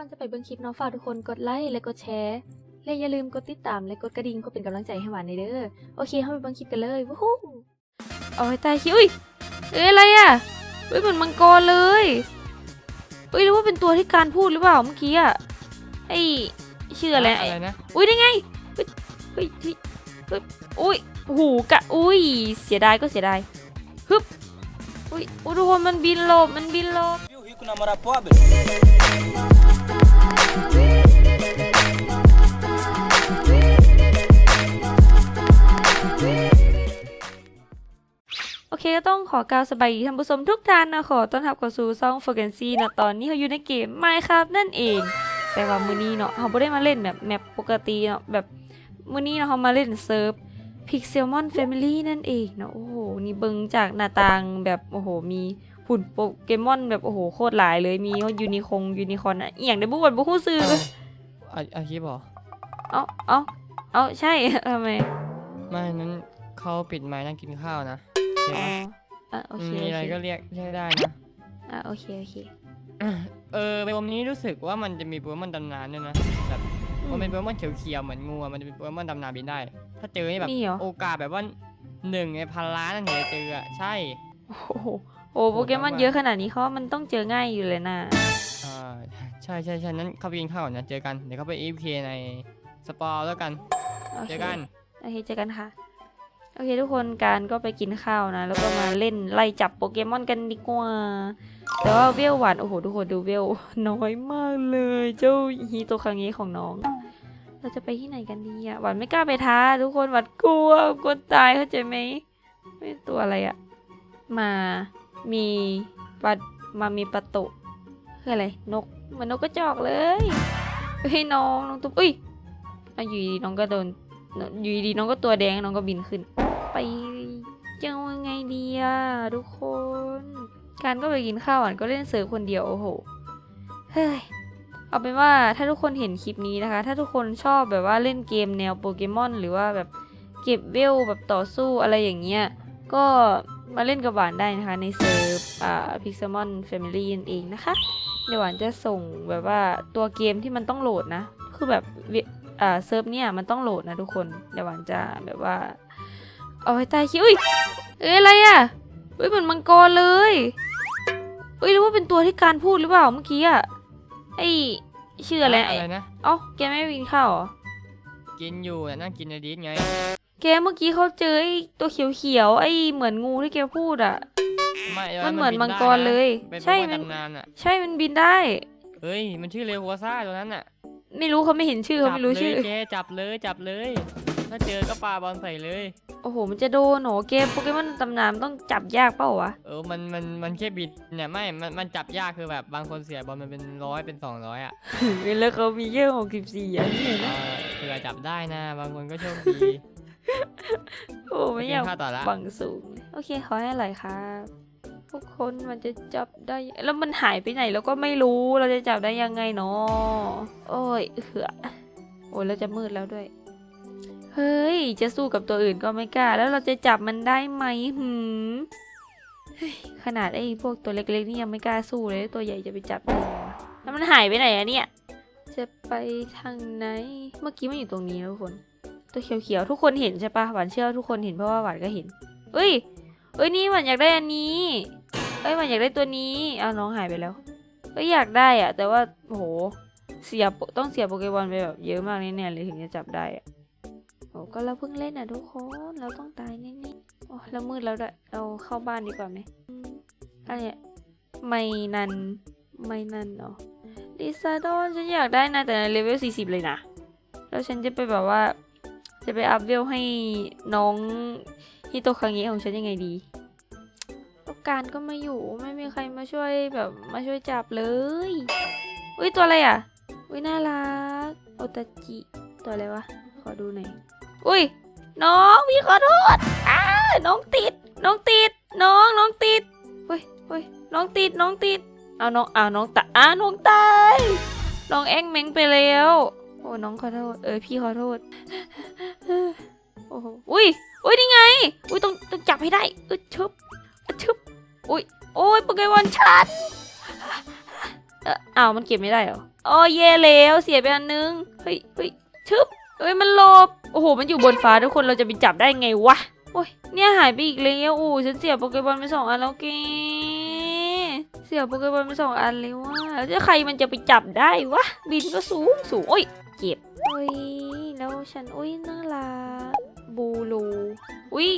ก่อนจะไปเบิ่งคลิปเนาะฝากทุกคนกดไลค์และกดแชร์และอย่าลืมกดติดตามและกดกระดิ่งเพื่อเป็นกำลังใจให้หวานในเด้อโอเคเข้าไปเบิ่งคลิปกันเลยวู้ฮู้เอาให้ตายคิวอุ้ยเอ้ยอะไรอะเฮ้ยเหมือนมังกรเลยเฮ้ยหรือว่าเป็นตัวที่การพูดหรือเปล่าเมื่อกี้อะไอชื่ออะไรอะไรนะอุ้ยได้ไงเฮ้ยเฮ้ยเฮ้ยเฮ้ยอุ้ยโอ้โหูกะอุ้ยเสียดายก็เสียดายฮึบอุ้ยโอ้ทุกคนมันบินหลบมันบินหลบ เคก็ต้องขอกล่าวสบายดีท่านผู้ชมทุกท่านนะขอต้อนรับเข้าสู่ซ่องโฟกันซีนะตอนนี้เขาอยู่ในเกมไมครับนั่นเอง แต่ว่ามื้อนี้เนาะเขาไม่ได้มาเล่นแบบแมปปกติเนาะแบบมื้อนี้เนาะเขามาเล่นเซิร์ฟ Pixelmon Family นั่นเองเนาะโอ้โหนี่เบิงจากหน้าต่างแบบโอ้โหมีหุ่นโปเกมอนแบบโอ้โหโคตรหลายเลยมียูนิคงยูนิคอนอะอหย่างได้บุกวันบุกฮู้ซื้อเอาเอาคลิปเหรอเอาเอาเอาใช่ทำไมไม่นั้นเขาปิดไม้นั่งกินข้าวนะโอ เคอ๋อปะอะโอเคมีโออะไรเคก็เรียกเรียกได้นะอะโอเคโอเคเออในวันนี้รู้สึกว่ามันจะมีโปเกมอนดำน้ำด้วยนะแบบมันเป็นโปเกมอนเขียวๆเหมือนงูอะมันจะเป็นโปเกมอนดำน้ำบินได้ ถ้าเจอนี่แบบมีเหรอโอกาสแบบว่าหนึ่งในพันล้านนั่นถึงจะเจออะใช่โอ้โหโอ้โปเกมอนเยอะขนาดนี้เขาว่ามันต้องเจอง่ายอยู่เลยนะอ่าใช่ใช่ใช่นั้นเข้าไปกินข้าวก่อนนะเจอกันเดี๋ยวเข้าไป EFK ในสปอร์แล้วกันโอเจเคอกันโอเคเจอกันค่ะ โอเคทุกคนการก็ไปกินข้าวนะ แล้วก็มาเล่นไล่จับโปเกมอนกันดีกว่า แต่ว่าเวลหวานโอ้โหทุกคนดูเวลน้อยมากเลย เจ้าฮีโตคังเงะของน้อง เราจะไปที่ไหนกันดีอะหวานไม่กล้าไปท้า ทุกคนหวานกลัวกลัวตายเข้าใจไหมไม่ตัวอะไรอะมามีปัดมามีประตูคืออะไรนกเหมือนนกกระจอกเลยเฮ้ยน้องน้องตุ๊บอุ้ยอะอยู่ดีน้องก็โดน อยู่ดีน้องก็ตัวแดงน้องก็บินขึ้น ไปจะยังไงดีอะทุกคน การก็ไปกินข้าวอะก็เล่นเซิร์ฟคนเดียวโอ้โหเฮ้ยเอาเป็นว่าถ้าทุกคนเห็นคลิปนี้นะคะ ถ้าทุกคนชอบแบบว่าเล่นเกมแนวโปเกมอนหรือว่าแบบเก็บเวลแบบต่อสู้อะไรอย่างเงี้ยก็มาเล่นกับหวานได้นะคะในเซิร์ฟอ่า Pixelmon Family นั่นเองนะคะ เดี๋ยวหวานจะส่งแบบว่าตัวเกมที่มันต้องโหลดนะ คือแบบ เวอ่าเซิร์ฟเนี่ยมันต้องโหลดนะทุกคน เดี๋ยวหวานจะแบบว่า เอาให้ตายคิวอุ้ยเอ้ยอะไรอะเฮ้ยเหมือนมังกรเลยเอ้ยหรือว่าเป็นตัวที่การพูดหรือเปล่าเมื่อกี้อะไอชื่ออะไรอะไรนะเอ้าแกไม่กินข้าวเหรอกินอยู่น่ะนั่งกินในดิสไง แกเมื่อกี้เขาเจอไอ้ตัวเขียวๆไอ้เหมือนงูที่แกพูดอะไม่มันเหมือนบิมังได้กรเลยเป็นใช่โปเกมัมอนนตำนานอะใช่มันบินได้ เฮ้ย มันชื่อเรวกัวซ่าตัวนั้นอะ ไม่รู้เขาไม่เห็นชื่อเขาไม่รู้ชื่อจับเลยเจจับเลยจับเลย ถ้าเจอก็ปาบอลใส่เลย โอ้โห มันจะโดนเหรอเกมโปเกมอนตำนานต้องจับยากเปล่าวะ เออมันมันมันแค่บิดเนี่ยไม่มันมันจับยากคือแบบบางคนเสียบอลมันเป็นร้อยเป็นสองร้อยอะแล้วเขามีเยอะหกสิบสี่อันนี้เอนะ อเผื่อจับได้นะ บางคนก็โชคดีโอ้ไม่อยากปกินข้าวต่อละ บังสูง โอเค ขอให้อร่อยครับ ทุกคนมันจะจับได้ แล้วมันหายไปไหนแล้วก็ไม่รู้เราจะจับได้ยังไงเนาะโอ้ยเหือโอ้ยแล้วจะมืดแล้วด้วย เฮ้ย จะสู้กับตัวอื่นก็ไม่กล้า แล้วเราจะจับมันได้ไหมหืมขนาดไอ้พวกตัวเล็กๆนี่ยังไม่กล้าสู้เลยตัวใหญ่จะไปจับได้แล้วมันหายไปไหนอะเนี่ย จะไปทางไหน เมื่อกี้มันอยู่ตรงนี้นะทุกคน ตัวเขียวๆทุกคนเห็นใช่ปะหวานเชื่อทุกคนเห็นเพราะว่าหวานก็เห็นเอ้ยเอ้ยนี่หวานอยากได้อันนี้ อ้ยหวานอยากได้ตัวนี้เอาน้องหายไปแล้วเอ้ยอยากได้อะแต่ว่าโอ้โหเสียต้องเสียโปเกมอนไปแบบเยอะมากแน่ๆเลยถึงจะจับได้อะโอ้ก็เราเพิ่งเล่นอะทุกคนเราต้องตายแน่ๆโอ้แล้วมืดแล้วด้วยเราเข้าบ้านดีกว่าไหมอะไรเนี่ยไม่นันไม่นันเนาะลิซาโดนฉันอยากได้นะแต่ในเลเวล40 เลยนะ แล้วฉันจะไปแบบว่า จะไปอัพเวลให้น้องฮิโตคังเงะของฉันยังไงดี การก็ไม่อยู่ไม่มีใครมาช่วยแบบมาช่วยจับเลยอุ้ยตัวอะไรอะอุ้ยน่ารักโอตาจิตัวอะไรวะขอดูหน่อยอุ้ยน้องพี่ขอโทษอ้าน้องติด น้องติด น้องน้องติดเฮ้ยเฮ้ยน้องติดน้องติดเอาน้องเอาน้องตาอ้าน้องตายน้องแองเม้งไปแล้วโอ้น้องขอโทษเออพี่ขอโทษโอ้โหอุ้ยอุ้ยนี่ไงอุ้ยต้องต้องจับให้ได้อึดชึบอึดชึบ อุ้ยโอ้ยโปเกมอนชัดเอออ้าวมันเก็บไม่ได้เหรออ๋อเย่แล้วเสียไปอันนึงเฮ้ยเฮ้ยชึบเฮ้ยมันหลบโอ้โหมันอยู่บนฟ้าทุกคนเราจะไปจับได้ไงวะโอ้ยเนี่ยหายไปอีกแล้วโอ้ฉันเสียโปเกมอนไปสองอันแล้วแกเสียโปเกมอนไปสองอันเลยว่ะแล้วจะใครมันจะไปจับได้วะบินก็สูงสูงโอ้ยเจ็บโอ้ยแล้วฉันโอ้ยน่ารักบูรูอุ้ย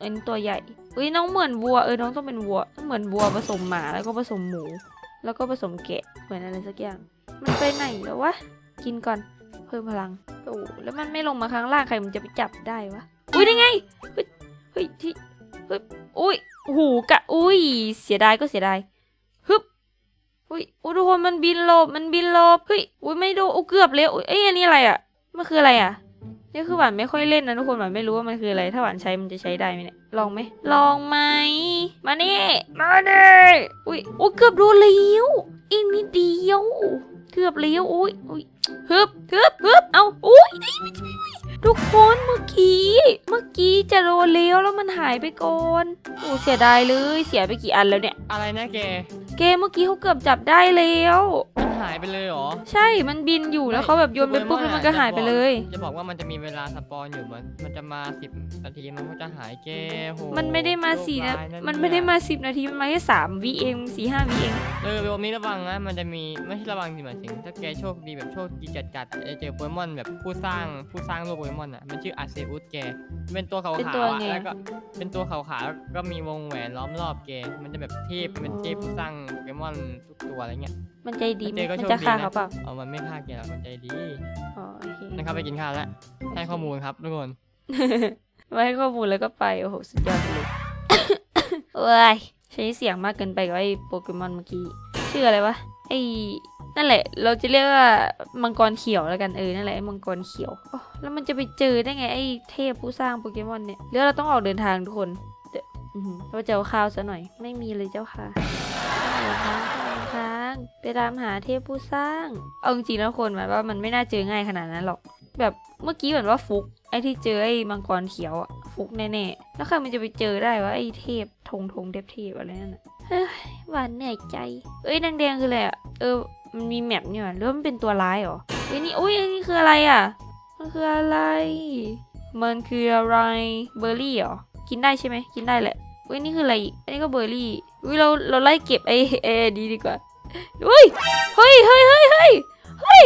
อันตัวใหญ่ อุ้ยน้องเหมือนวัวเออน้องต้องเป็นวัว เหมือนวัวผสมหมาแล้วก็ผสมหมู แล้วก็ผสมแกะเหมือนอะไรสักอย่าง มันไปไหนแล้ววะกินก่อนเพิ่มพลังโอ้แล้วมันไม่ลงมาข้างล่างใครมันจะไปจับได้วะอุ้ยนี่ไงเฮ้ยเฮ้ยที่เฮ้ยอุ้ยโอ้โหูกะอุ้ยเสียดายก็เสียดายฮึบอุ้ยอุ้ยทุกคนมันบินหลบมันบินหลบเฮ้ยอุ้ยไม่โดนอุ้ยเกือบเลยอุ้ยเอ้ยอันนี้อะไรอะมันคืออะไรอะ นี่คือหวานไม่ค่อยเล่นนะทุกคนหวานไม่รู้ว่ามันคืออะไร ถ้าหวานใช้มันจะใช้ได้ไหมเนี่ยลองไหมลองไหมมานี่มานี่อุ้ยอุ้ยเกือบโดนแล้วอีกนิดเดียว เกือบแล้วอุ้ยอุ้ยฮึบฮึบฮึบเอาอุ้ย ทุกคนเมื่อกี้ เมื่อกี้จะโดนแล้วแล้วมันหายไปก่อนโอ้เสียดายเลยเสียไปกี่อันแล้วเนี่ย อะไรนะแก เกมเมื่อกี้เขาเกือบจับได้แล้วมันหายไปเลยเหรอใช่มันบินอยู่แล้วเขาแบบโยนไปปุ๊บแล้วมันก็หายไปเลย จะบอกว่ามันจะมีเวลาสปอนอยู่มันมันจะมาสิบนาทีมันก็จะหายแกโหมันไม่ได้มาโชคสี่นะร้ายมันไม่ได้มาสิบนาทีมันมาแค่สามวิเองสี่ห้าวิเองเออวันนี้ระวังนะมันจะมีไม่ใช่ระวังสิหมายถึงถ้าแกโชคดีแบบโชคดีจัดๆจะเจอโปเกมอนแบบผู้สร้างผู้สร้างโลกโปเกมอนอะมันชื่ออาเซอุสแกเป็นตัวขาวเป็นๆตัวอะไง แล้วก็เป็นตัวขาวๆแล้วก็มีวงแหวนล้อมรอบแกมันจะแบบเทพเป็นเทพผู้สร้างโปเกมอนทุกตัวอะไรเงี้ย มันใจดีไหมเจอก็มันโชคจะดีฆ่านะเขาเปล่าเอามันไม่ฆ่าแกหรอกมันใจดีอ๋อโอเค นะครับไปกินข้าวแล้วให้ข้อมูลครับทุกคน ไว้ให้ข้อมูลแล้วก็ไป โอ้โห สุดยอดไปเลยเอ้ยใช้เสียงมากเกินไปกับไอ้โปเกมอนเมื่อกี้ ชื่ออะไรวะ ไอ้นั่นแหละ เราจะเรียกว่ามังกรเขียวแล้วกันเออนั่นแหละไอ้มังกรเขียวแล้วมันจะไปเจอได้ไงไอ้เทพผู้สร้างโปเกมอนเนี่ยเดี๋ยวเราต้องออกเดินทางทุกคนเดี๋ยวเราจะเอาข้าวซะหน่อย ไม่มีเลยเจ้าค่ะเดินทางเดินทางไปตามหาเทพผู้สร้าง เอาจริงๆแล้วคนหมายว่ามันไม่น่าเจอง่ายขนาดนั้นหรอก แบบเมื่อกี้เหมือนว่าฟุกไอ้ที่เจอไอ้มังกรเขียวอะฟุกแน่ๆแล้วใครมันจะไปเจอได้วะไอ้เทพธงธงเทพเทพอะไรนั่นอะ เฮ้ยหวานเหนื่อยใจ เอ้ยแดงๆคืออะไรอะ เออ มันมีแมปนี่หว่าหรือว่ามันเป็นตัวร้ายเหรอเฮ้ยนี่อุ้ยอันนี้คืออะไรอะ มันคืออะไร มันคืออะไร เบอร์รี่เหรอ กินได้ใช่ไหม กินได้แหละอุ้ยนี่คืออะไรอีกอันนี้ก็เบอร์รี่อุ้ยเราเราไล่เก็บไอ้ไอ้ดีดีกว่าอุ้ย เฮ้ยเฮ้ยเฮ้ยเฮ้ยเฮ้ย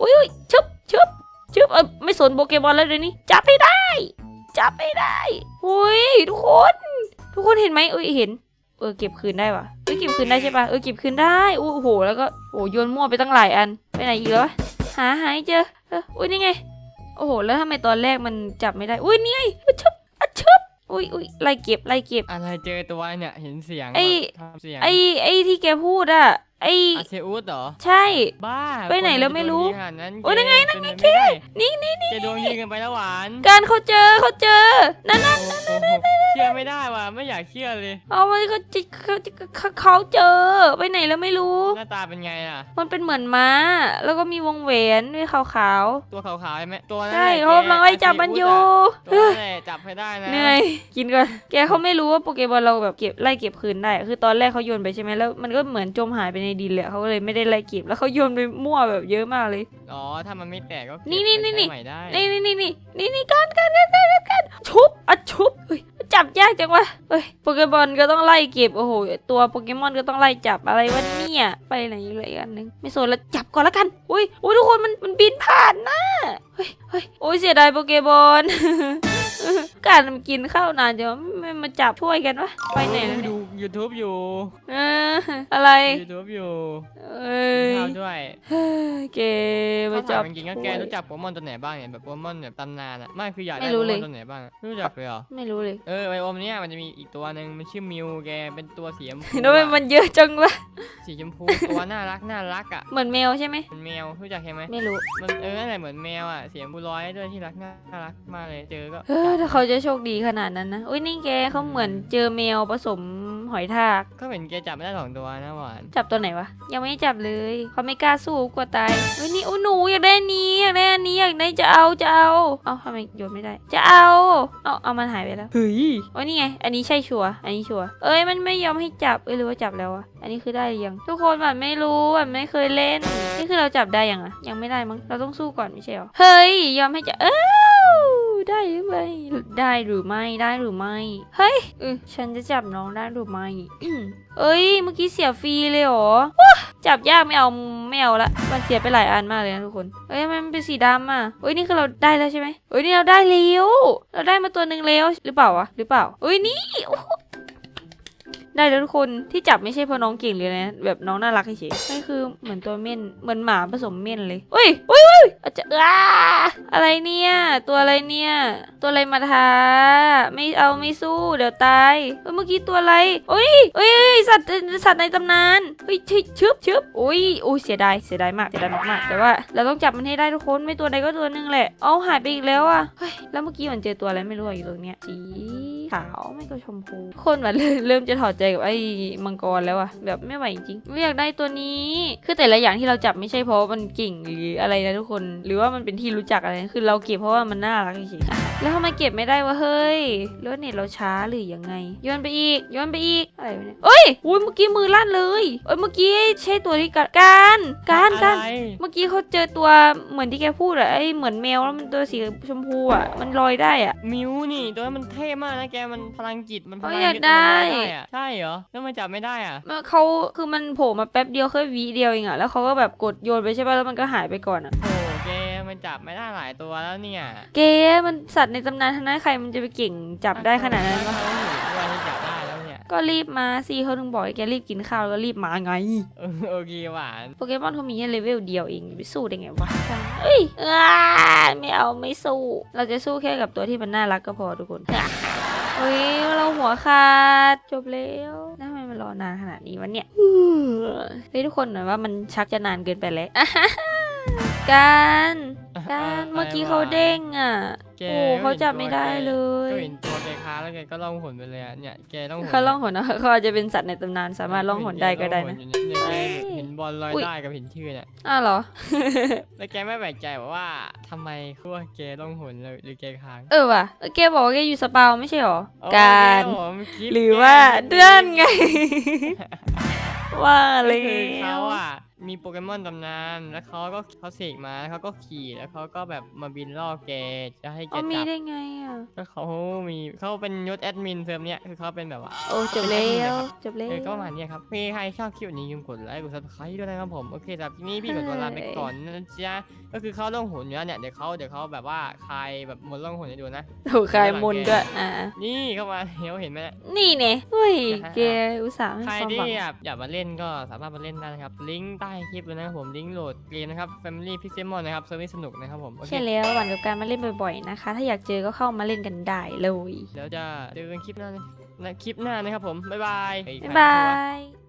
อุ้ยชุบชุบชึบเออไม่สนโปเกมอนแล้วเดี๋ยวนี้ จับไม่ได้ จับไม่ได้อุ้ยทุกคน ทุกคนเห็นไหมเอ้ยเห็น เออเก็บคืนได้วะเอ้ยเก็บคืนได้ใช่ปะเออเก็บคืนได้โอ้โหแล้วก็โอ้โยนมั่วไปตั้งหลายอันไปไหนอีกแล้ววะหาหายเจอเอออุ้ยนี่ไงโอ้โหแล้วทำไมตอนแรกมันจับไม่ได้อุ้ยนี่ไงอะชึบอะชึบอุ้ยอุ้ยไล่เก็บไล่เก็บ อะไรเจอตัวเนี่ยเห็นเสียงไอ้ แบบทำเสียงไอ้ไอ้ที่แกพูดอะไอ้อาเซอุสเหรอใช่ บ้าไปไหนแล้วไม่รู้คนจะดวงดีขนาดนั้นโอ้ยนั่นไงเกนั่นไงเป็ปม่ด้นี่นี่นี่แกดวงดีเกันไปแล้วหวานการเขาเจอเขาเจอนั่นน่ะโอ้โหเชื่อไม่ได้ว่ะไม่อยากเชื่อเลย เอาไว้เขาจิเขาเขาเขาเจอ ไปไหนแล้วไม่รู้ หน้าตาเป็นไงอะ มันเป็นเหมือนม้า แล้วก็มีวงแหวนด้วยขาวตัวขาวๆใช่ไหมตัวๆนั้นใช่แหละเขากำลังไล่จับมันอยู่แกตัวนั้นแหละจับให้ได้นะเหนื่อยกินก่อนแกเขาไม่รู้ว่าโปเกมอนเราแบบเก็บไล่เก็บคืนได้ คือตอนแรกเขาโยนไปใช่ไหมแล้ว มันก็เหมือนจมหายไปในดินเลยเขาก็เลยไม่ได้ไล่เก็บแล้วเขาโยนไปมั่วแบบเยอะมากเลย อ๋อถ้ามันไม่แตกก็เก็บนี่นี่ไปนี่ใช้ใหม่ได้ นี่นี่นี่นี่นี่นี่การการการการการการชุบอะชุบเฮ้ย จับยากจังวะเฮ้ยโปเกมอนก็ต้องไล่เก็บโอ้โหตัวโปเกมอนก็ต้องไล่จับอะไรวะเนี่ยไปไหนอีกเลยอันนึงไม่สนแล้วจับก่อนละกันอุ้ยอุ้ยทุกคนมันมันบินผ่านนะเฮ้ยเฮ้ยโอ้ยเสียดายโปเกมอน การมันกินข้าวนานจังวะไม่มาจับช่วยกันวะไปไหนแล้วเนี่ยดู YouTube อยู่ เอออะไรดู YouTube อยู่เอ้ยข้าวด้วยเฮ้ยเกมาเขาจัถามบจริงๆก็แกรู้จักโปเกมอนตัวไหนบ้างเนี่ยแบบโปเกมอนแบบตำนานอะไม่คืออยากได้ไม่โปรู้เกเลมยอนตัวไหนบ้างอะไม่รู้จักเลยเหรอ ไม่รู้เลยเออไบโอมเนี่ยมันจะมีอีกตัวหนึ่งมันชื่อมิวแกเป็นตัวสีชมพูทำไมอะมันเยอะจังวะ สีชมพูตัวน่ารักน่ารักอะเหมือนแมวใช่ไหม เป็นแมวรู้จักใช่ไหมไม่รู้ มันเออนั่นแหละเหมือนแมวอะเสียงบูร้อยด้วยที่รักน่าน่ารักมากเลยเจอก็เออถ้าเขาจะโชคดีขนาดนั้นนะ อุ้ยนี่แกเขาเหมือนเจอแมวผสมหอยทาก ก็เห็นแกจับไม่ได้สองตัวนะหวานจับตัวไหนวะ ยังไม่ได้จับเลยเขาไม่กล้าสู้กลัวตายเฮ้ยนี่โอ้หนูอยากได้อันนี้อยากได้อันนี้อยากได้จะเอาจะเอา เอาทำไมโยนไม่ได้ จะเอา เอาเอามันหายไปแล้วเฮ้ยโอ้นี่ไง อันนี้ใช่ชัวร์อันนี้ชัวร์เอ้ยมันไม่ยอมให้จับเอ้ยหรือว่าจับแล้วอะอันนี้คือได้หรือยัง ทุกคนแบบไม่รู้แบบไม่เคยเล่น นี่คือเราจับได้ยังอะยังไม่ได้มั้งเราต้องสู้ก่อนไม่ใช่เหรอเฮ้ยยอมให้จับเอ้า ได้หรือไม่ได้หรือไม่ได้หรือไม่เฮ้ยเออฉันจะจับน้องได้หรือไม่เอ้ยเมื่อกี้เสียฟรีเลยเหรอว้าจับยากไม่เอาไม่เอาละมันเสียไปหลายอันมากเลยนะทุกคนเอ้ยทำไมมันเป็นสีดำอะเอ้ยนี่คือเราได้แล้วใช่ไหมเอ้ยนี่เราได้แล้วเราได้มาตัวหนึ่งแล้วหรือเปล่าวะหรือเปล่าเอ้ยนี่โอ้โห ได้แล้วทุกคนที่จับไม่ใช่เพราะน้องเก่งเลยนะ แบบน้องน่ารักเฉยๆนี่คือเหมือนตัวเม่นเหมือนหมาผสมเม่นเลยเอ้ยเอ้ยเอ้ยอาจจะอ้าอะไรเนี่ย ตัวอะไรเนี่ย ตัวอะไรมาท้าไม่เอาไม่สู้เดี๋ยวตายเอ้ยเมื่อกี้ตัวอะไรเอ้ยอ้ยเอ้ยสัตว์สัตว์ในตำนานเฮ้ยชึบชึบชึบโอ้ยโอ้ยเสียดายเสียดายมากเสียดายมากๆแต่ว่าเราต้องจับมันให้ได้ทุกคนไม่ตัวใดก็ตัวหนึ่งแหละเอาหายไปอีกแล้วอะเฮ้ยแล้วเมื่อกี้มันเจอตัวอะไรไม่รู้อยู่ตรงเนี้ยสี ขาวไม่ก็ชมพู คนมันเริ่มเริ่มจะถอดใจกับไอ้มังกรแล้วอะแบบไม่ไหวจริงๆไม่อยากได้ตัวนี้ คือแต่ละอย่างที่เราจับไม่ใช่เพราะว่ามันเก่งหรืออะไรนะทุกคน หรือว่ามันเป็นที่รู้จักอะไรนะคือเราเก็บเพราะว่ามันน่ารักเฉยๆแล้วทำไมเก็บไม่ได้วะเฮ้ยหรือว่าเน็ตเราช้าหรือยังไงโยนไปอีกโยนไปอีกอะไรวะเนี่ยเอ้ยอุ้ยเมื่อกี้มือลั่นเลยเอ้ยเมื่อกี้ใช่ตัวที่การการการการอะไรเมื่อกี้เขาเจอตัวเหมือนที่แกพูดอะไอเหมือนแมวแล้วมันตัวสีชมพูอะมันลอยได้อะมิวนี่ตัวนั้นมันเท่มากนะแกมันพลังจิตมันพเอ้ลัยงอยากจิตได้มันลอยอะใช่เหรอแล้วมันจับไม่ได้อะ เมื่อเขาคือมันโผล่มาแป๊บเดียวแค่วีเดียวเองอะแล้วเขาก็แบบกดโยนไปใช่ป่ะแล้วมันก็หายไปก่อนอะโอ้แกมันจับไม่ได้หลายตัวแล้วเนี่ยเกมันสัตว์ในตำนานทั้งนั้นใครมันจะไปเก่งจับได้ขนาดนั้นวะเขาอยู่ด้วยที่จับได้แล้วเนี่ยก็รีบมาสิเขาถึงบอกให้แกรีบกินข้าวแล้วก็รีบมาไง เออโอเคหวาน โปเกมอนเขามีแค่เลเวลเดียวเองจะไปสู้ได้ไงวะเอ้ยอ้าไม่เอาไม่สู้ เราจะสู้แค่กับตัวที่มันน่ารักก็พอทุกคน อุ้ยเราหัวขาดจบแล้วทำไมมันรอนานขนาดนี้วะเนี่ยเฮ้ยทุกคนหน่อยว่ามันชักจะนานเกินไปแล้ว การการเมื่อกี้เขาเด้งอะแกโอ้เขาจับไม่ได้เลยก็เห็นตัวแกค้าแล้วแกก็ล่องหนไปเลยอะเนี่ยแกล่องหนเขาล่องหนนะเขาอาจจะเป็นสัตว์ในตำนานสามารถล่องหนได้ก็ได้นะเห็แกล่องหนอยู่เนี่ยเอ้ยเห็นบอลลอยอุ๊ยได้กับเห็นชื่อเนี่ยอ้าวเหรอแล้วแกไม่แปลกใจเหรอว่าทำไมเขาว่าแกล่องหนเลยหรือแกค้างเออว่ะแกบอกว่าแกอยู่สปาวไม่ใช่หรอโอ้การแกผมคิดหรือว่าแกเดือนไงว่าเลก็ยคือเขาอะ มีโปเกมอนตำนานแล้วเขาก็เขาเสกมาแล้วเขาก็ขี่แล้วเขาก็แบบมาบินล่อแกจะให้แกเอามีจับได้ไงอะก็เขามีเขาเป็นยศแอดมินเซิร์ฟเนี้ยคือเขาเป็นแบบว่า โอ้จบแล้วจบแล้ว เออก็ประมาณเนี้ยครับพี่ใครชอบคลิปนี้อย่าลืมกดไลค์กด subscribe ด้วยนะครับผม โอเคสำหรับคลิปนี้พี่กดตัวลาไปก่อนนะจ๊ะก็คือเขาล่องหนอยู่แล้วเนี่ยเดี๋ยวเขาเดี๋ยวเขาแบบว่าใครแบบมนต์ล่องหนให้ดูนะถูกคลายมนต์ด้วย อ่า นี่เข้ามาเดี๋ยวเห็นไหมเนี่ย นี่เนี่ยเฮ้ยนะฮะแกอุตส่าห์ให้ใครความที่หวัง อยากอยากมาเล่นก็สามารถมาเล่นได้นะครับลิงก์ใต้คลิปเลยนะครับผมลิงก์โหลดเกมนะครับ Family Pixelmon นะครับเซอร์วิสสนุกนะครับผมโอเคใช่แล้วหวังกับการมาเล่นบ่อยๆนะคะ ถ้าอยากเจอก็เข้ามาเล่นกันได้เลย เดี๋ยวจะเจอกันคลิปหน้านะคลิปหน้านะครับผม บ๊ายบาย บ๊ายบาย